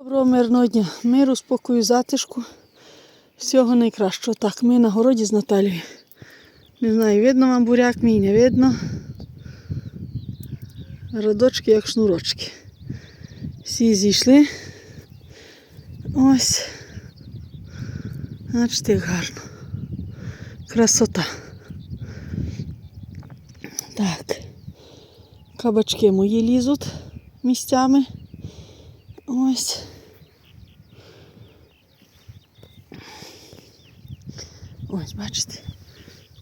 Доброго мирного дня. Миру, спокою, затишку. Всього найкращого. Так, ми на городі з Наталією. Не знаю, видно вам буряк мій, не видно. Радочки, як шнурочки. Всі зійшли. Ось. Бачите, як гарно. Красота. Так. Кабачки мої лізуть місцями. Ось. Ось, бачите.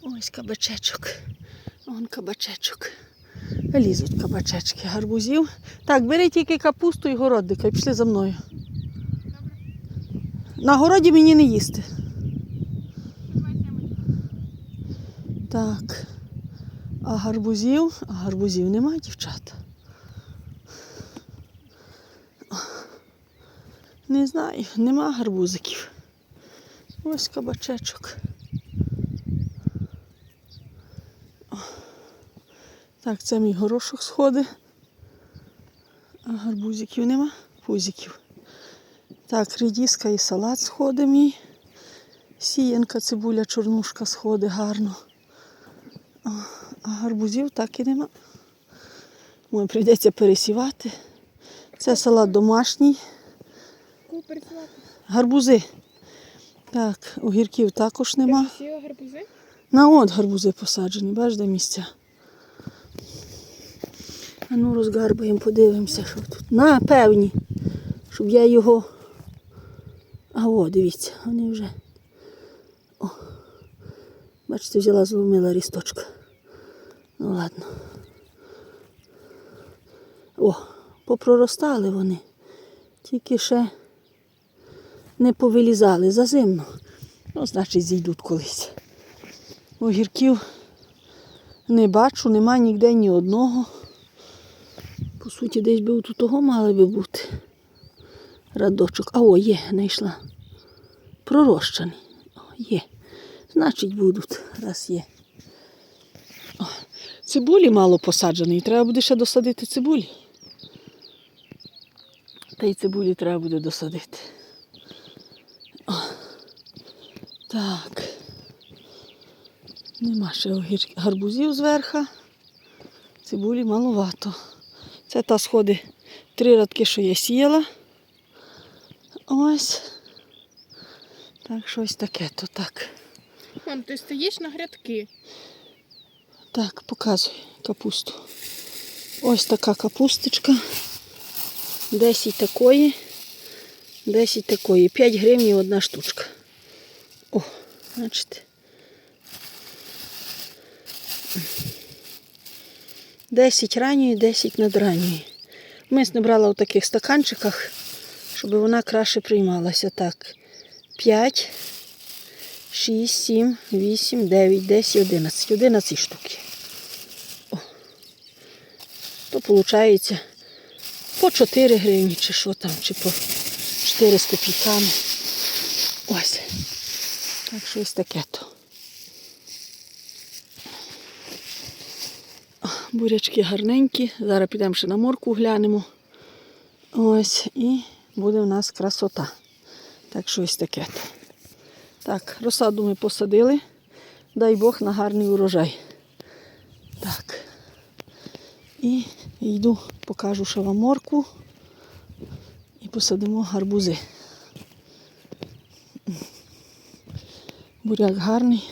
Ось кабачечок. Вон кабачечок. Лізуть кабачечки гарбузів. Так, бери тільки капусту і городника і пішли за мною. На городі мені не їсти. Так. А гарбузів? А гарбузів немає, дівчата. Не знаю, нема гарбузиків. Ось кабачечок. Так, це мій горошок сходить. А гарбузиків нема, пузиків. Так, редіска і салат сходить мій. Сіянка, цибуля, чорнушка сходить гарно. А гарбузів так і нема. Мені прийдеться пересівати. Це салат домашній. Гарбузи. Так, огірків також нема. На от гарбузи посаджені, бачиш, де місця. А ну розгарбаємо, подивимося, що тут. На, певні. Щоб я його. А о, дивіться, вони вже. О. Бачите, взяла, зломила рісточка. Ну ладно. О, попроростали вони. Тільки ще не повилізали зазимно. Ну, значить, зійдуть колись. Огірків не бачу, нема ніде ні одного. Суті, десь би тут того мали би бути. Радочок. А о, є, знайшла. Пророщений. О, є. Значить, будуть, раз є. О, цибулі мало посадженої. Треба буде ще досадити цибулі. Та й цибулі треба буде досадити. О, так. Нема ще гарбузів зверху. Цибулі маловато. Це та сходи три радки, що я сіяла. Ось. Так, щось таке то так. Мам, ти стоїш на грядки. Так, показуй капусту. Ось така капусточка. 10 такої. 10 такої. 5 гривень одна штучка. О, бачите. 10 ранньої, 10 надранньої. Мисне брала у таких стаканчиках, щоб вона краще приймалася. Так. 5, 6, 7, 8, 9, 10, 11. 11 штук. О. То виходить по 4 гривні, чи що там, чи по 4 з копійками. Ось. Так щось таке то. О, Бурячки гарненькі. Зараз підемо ще на морку глянемо. Ось, і буде в нас красота. Так щось таке. Так, розсаду ми посадили. Дай Бог на гарний урожай. Так. І йду, покажу ще морку. І посадимо гарбузи. Буряк гарний.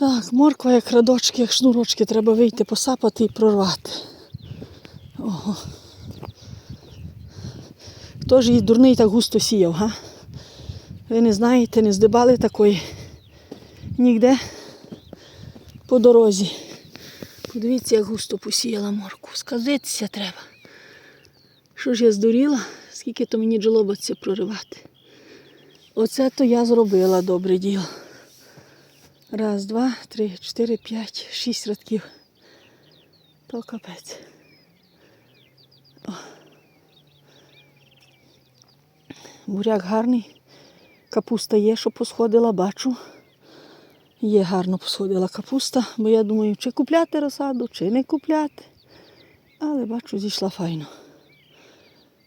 Так, морква як радочки, як шнурочки, треба вийти посапати і прорвати. Ого. Хто ж її дурний так густо сіяв, га? Ви не знаєте, не здибали такої нігде по дорозі. Подивіться, як густо посіяла морку. Сказитися треба. Що ж я здуріла, скільки то мені джолобаться проривати. Оце то я зробила добре діло. Раз, два, три, чотири, п'ять, шість радків. То капець. О. Буряк гарний. Капуста є, що посходила, бачу. Є гарно посходила капуста, бо я думаю, чи купляти розсаду, чи не купляти. Але бачу, зійшла файно.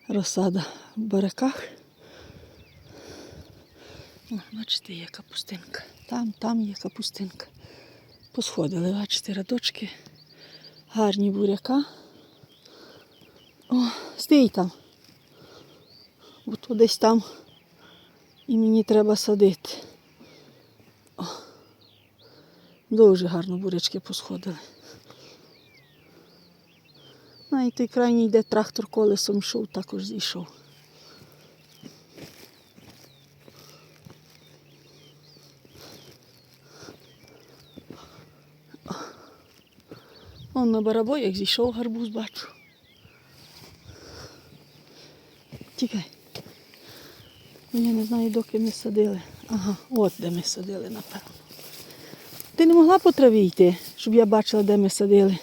розсада в бараках. О, бачите, є капустинка. Там, там є капустинка. Посходили, бачите, радочки. Гарні буряка. О, стій там. Бо то десь там і мені треба садити. О, дуже гарно бурячки посходили. І той крайній, де трактор колесом йшов, також зійшов. Он на барабоях зійшов гарбуз, бачу. Тікай. Ну, Я не знаю, доки ми садили. Ага, от де ми садили, напевно. Ти не могла по траві йти, щоб я бачила, де ми садили.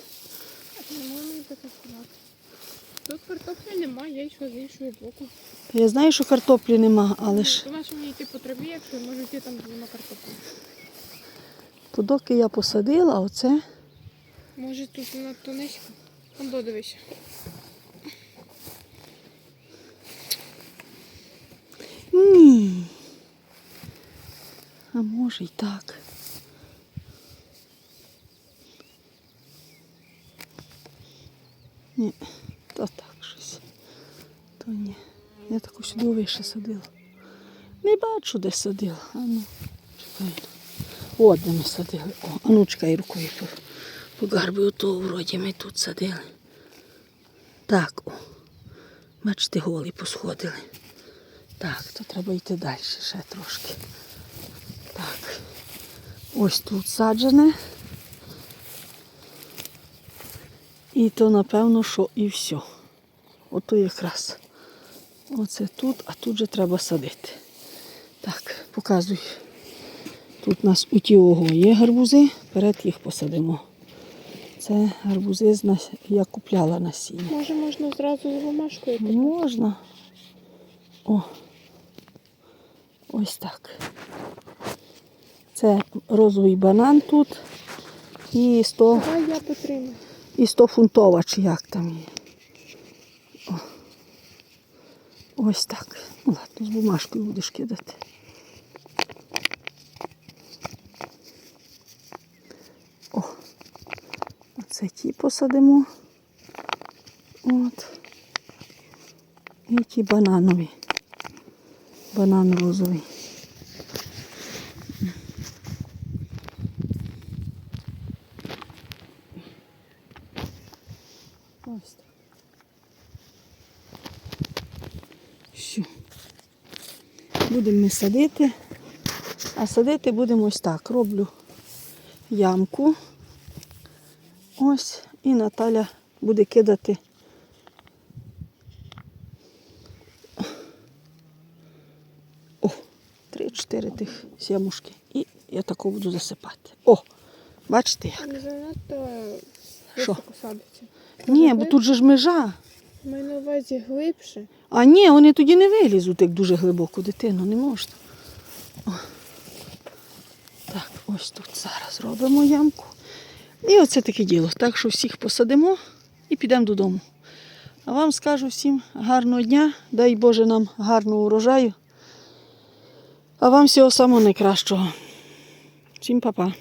Тут картоплі немає, я йшла з іншого боку. Я знаю, що картоплі нема, але ж То нащо мені йти по траві, якщо я можу йти там, нема картоплі? то доки я посадила, оце. Може тут надто низько? Там додивися. Ні. А може й так. Ні, то так щось. То ні. Я таку сюди вище садила. Не бачу, де садила. А ну, чекай. От де ми садили. О, а ну чекай рукою по, по гарбі вроді ми тут садили. Так, о. Бачите, голі посходили. Так, то треба йти далі ще трошки. Так. Ось тут саджене. І то, напевно, що і все. Ото якраз. Оце тут, а тут же треба садити. Так, показуй. Тут у нас у тіого є гарбузи, вперед їх посадимо. Це гарбузи, я купляла насіння. Може можна зразу з бумажкою? Можна. О. Ось так. Це розовий банан тут. І 100, Давай я потримаю. і 100 фунтова, чи як там є. О. Ось так. Ну ладно, з бумажкою будеш кидати. Ті посадимо. От. І ті бананові. Банан розовий. Ось так. Будемо ми садити. А садити будемо ось так. Роблю ямку. Ось. І Наталя буде кидати О, три-чотири тих сімушки. І я тако буду засипати. О, бачите як? Не занадто Що? садиться. Ні, бо тут же ж межа. Маю на увазі глибше. А ні, вони тоді не вилізуть, як дуже глибоко дитину, не можна. О. Так, ось тут зараз робимо ямку. І оце таке діло. Так що всіх посадимо і підемо додому. А вам скажу всім гарного дня, дай Боже нам гарного урожаю. А вам всього самого найкращого. Всім па-па.